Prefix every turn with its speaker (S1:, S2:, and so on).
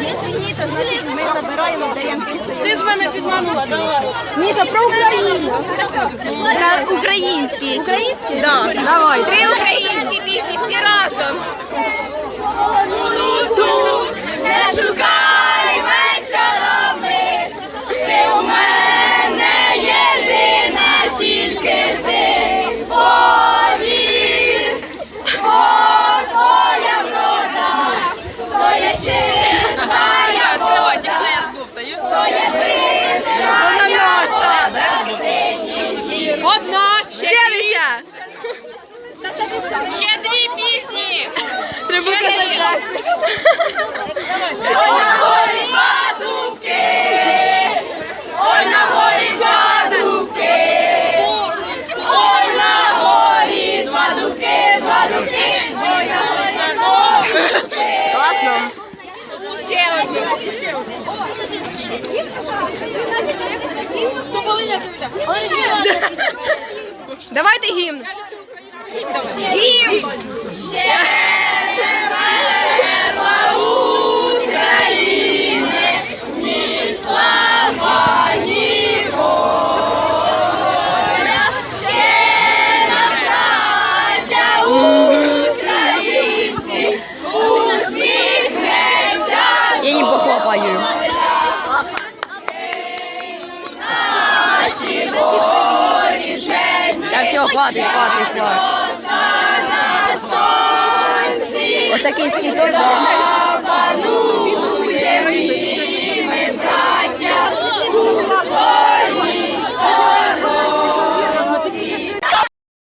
S1: Якщо ні, то значить ми забираємо, даємо тим, хто
S2: Ти ж мене підманула, давай.
S1: Ніжа, про Україну. Український. Український? Так, давай. Три українські
S2: ще дві.
S1: Ще дві пісні.
S2: Треба казати.
S1: Ой, на горі падубки, ой, на горі падубки, ой, на горі два дубки, два дубки, ой, на горі падубки.
S2: Класно.
S1: Ще одну.
S2: Тополиня земля.
S1: Давайте гімн. Гімн. Ще не України, ні слава, ні воля. Ще нам, українці, усміхнеться
S2: Я її похлопаю.
S1: наші воріжень.
S2: Я все, хватить, хватить, хватить. Оце київський торт.